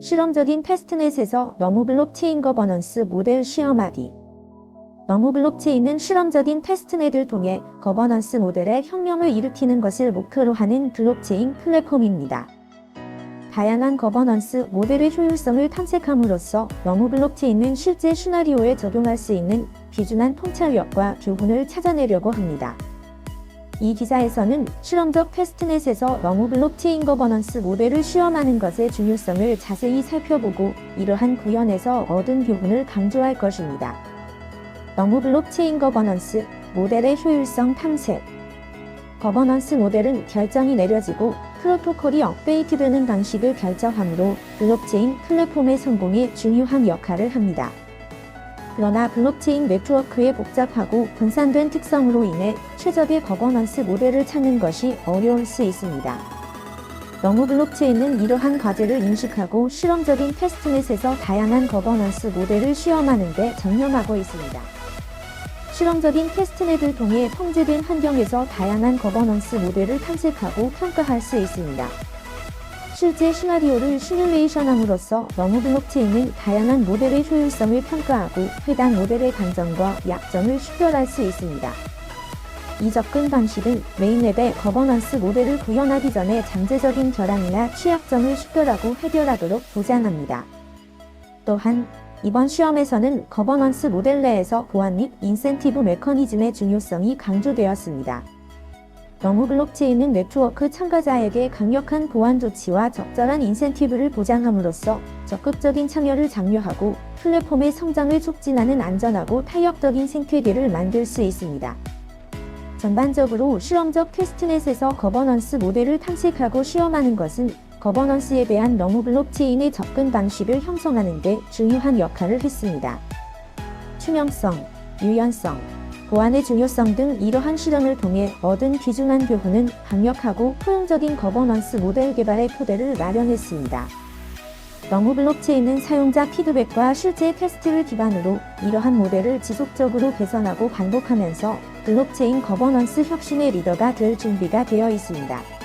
실험적인 테스트넷에서 너무 블록체인 거버넌스 모델 시험하기. 너무 블록체인은 실험적인 테스트넷을 통해 거버넌스 모델의 혁명을 일으키는 것을 목표로 하는 블록체인 플랫폼입니다. 다양한 거버넌스 모델의 효율성을 탐색함으로써 너무 블록체인은 실제 시나리오에 적용할 수 있는 비준한 통찰력과 교훈을 찾아내려고 합니다. 이 기사에서는 실험적 테스트넷에서 너무 블록체인 거버넌스 모델을 시험하는 것의 중요성을 자세히 살펴보고 이러한 구현에서 얻은 교훈을 강조할 것입니다. 너무 블록체인 거버넌스 모델의 효율성 탐색 거버넌스 모델은 결정이 내려지고 프로토콜이 업데이트되는 방식을 결정하므로 블록체인 플랫폼의 성공에 중요한 역할을 합니다. 그러나 블록체인 네트워크의 복잡하고 분산된 특성으로 인해 최적의 거버넌스 모델을 찾는 것이 어려울 수 있습니다. 너무 블록체인은 이러한 과제를 인식하고 실험적인 테스트넷에서 다양한 거버넌스 모델을 시험하는 데 전념하고 있습니다. 실험적인 테스트넷을 통해 통제된 환경에서 다양한 거버넌스 모델을 탐색하고 평가할 수 있습니다. 실제 시나리오를 시뮬레이션함으로써 너무 블록체인은 다양한 모델의 효율성을 평가하고 해당 모델의 강점과 약점을 식별할 수 있습니다. 이 접근 방식은 메인랩의 거버넌스 모델을 구현하기 전에 잠재적인 결함이나 취약점을 식별하고 해결하도록 보장합니다. 또한 이번 시험에서는 거버넌스 모델 내에서 보안 및 인센티브 메커니즘의 중요성이 강조되었습니다. 너무 블록체인은 네트워크 참가자에게 강력한 보안 조치와 적절한 인센티브를 보장함으로써 적극적인 참여를 장려하고 플랫폼의 성장을 촉진하는 안전하고 탄력적인 생태계를 만들 수 있습니다. 전반적으로 실험적 테스트넷에서 거버넌스 모델을 탐색하고 시험하는 것은 거버넌스에 대한 너무 블록체인의 접근 방식을 형성하는 데 중요한 역할을 했습니다. 투명성, 유연성, 보안의 중요성 등 이러한 실험을 통해 얻은 귀중한 교훈은 강력하고 포용적인 거버넌스 모델 개발의 토대를 마련했습니다. 너무 블록체인은 사용자 피드백과 실제 테스트를 기반으로 이러한 모델을 지속적으로 개선하고 반복하면서 블록체인 거버넌스 혁신의 리더가 될 준비가 되어 있습니다.